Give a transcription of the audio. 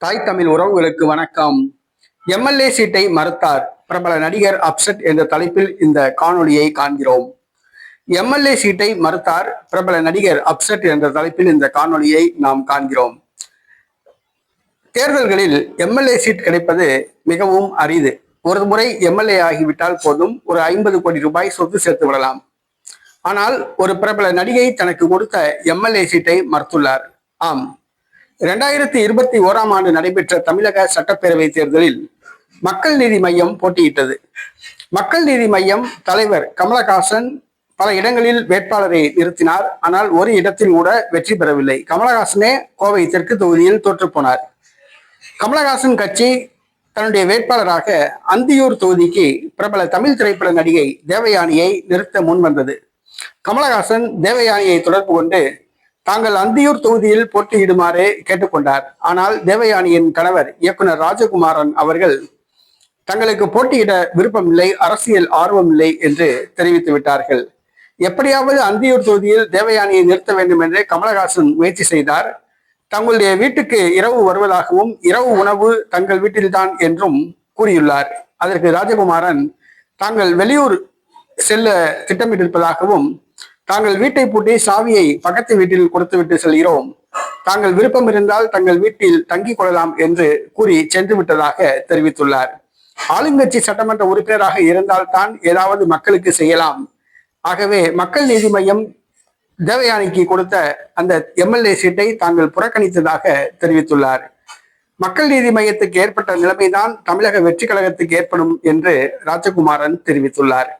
தாய் தமிழ் உறவுகளுக்கு வணக்கம். எம்எல்ஏ சீட்டை மறுத்தார். பிரபல நடிகர் அப்செட் என்ற தலைப்பில் இந்த காணொலியை காண்கிறோம். எம்எல்ஏ சீட்டை மறுத்தார். பிரபல நடிகர் அப்செட் என்ற தலைப்பில் இந்த காணொளியை நாம் காண்கிறோம். தேர்தல்களில் எம்எல்ஏ சீட் கிடைப்பது மிகவும் அரிது. ஒரு முறை எம்எல்ஏ ஆகிவிட்டால் போதும். ஒரு ஐம்பது கோடி ரூபாய் சொத்து சேர்த்து விடலாம். ஆனால் ஒரு பிரபல நடிகை தனக்கு கொடுத்த எம்எல்ஏ சீட்டை மறுத்துள்ளார். ஆம். இரண்டாயிரத்தி இருபத்தி ஓராம் ஆண்டு நடைபெற்ற தமிழக சட்டப்பேரவை தேர்தலில் மக்கள் நீதி மையம் போட்டியிட்டது. மக்கள் நீதி மையம் தலைவர் கமலஹாசன் பல இடங்களில் வேட்பாளரை நிறுத்தினார். ஆனால் ஒரு இடத்தில் கூட வெற்றி பெறவில்லை. கமலஹாசனே கோவை தெற்கு தொகுதியில் தோற்றுப்போனார். கமலஹாசன் கட்சி தன்னுடைய வேட்பாளராக அந்தியூர் தொகுதிக்கு பிரபல தமிழ் திரைப்பட நடிகை தேவயானியை நிறுத்த முன்வந்தது. கமலஹாசன் தேவயானியை தொடர்பு கொண்டு தாங்கள் அந்தியூர் தொகுதியில் போட்டியிடுமாறு கேட்டுக்கொண்டார். ஆனால் தேவயானியின் கணவர் இயக்குனர் ராஜகுமாரன் அவர்கள் தங்களுக்கு போட்டியிட விருப்பமில்லை அரசியல் ஆர்வமில்லை என்று தெரிவித்து விட்டார்கள். எப்படியாவது அந்தியூர் தொகுதியில் தேவயானியை நிறுத்த வேண்டும் என்று கமலஹாசன் முயற்சி செய்தார். தங்களுடைய வீட்டுக்கு இரவு வருவதாகவும் இரவு உணவு தங்கள் வீட்டில்தான் என்றும் கூறியுள்ளார். அதற்கு ராஜகுமாரன் தாங்கள் வெளியூர் செல்ல திட்டமிட்டிருப்பதாகவும் தாங்கள் வீட்டை பூட்டி சாவியை பக்கத்து வீட்டில் கொடுத்துவிட்டு செல்கிறோம். தாங்கள் விருப்பம் இருந்தால் தங்கள் வீட்டில் தங்கிக் கொள்ளலாம் என்று கூறி சென்று விட்டதாக தெரிவித்துள்ளார். ஆளுங்கட்சி சட்டமன்ற உறுப்பினராக இருந்தால்தான் ஏதாவது மக்களுக்கு செய்யலாம். ஆகவே மக்கள் நீதி மையம் தேவயானிக்கு கொடுத்த அந்த எம்எல்ஏ சீட்டை தாங்கள் புறக்கணித்ததாக தெரிவித்துள்ளார். மக்கள் நீதி மையத்துக்கு ஏற்பட்ட நிலைமைதான் தமிழக வெற்றி கழகத்துக்கு ஏற்படும் என்று ராஜகுமாரன் தெரிவித்துள்ளார்.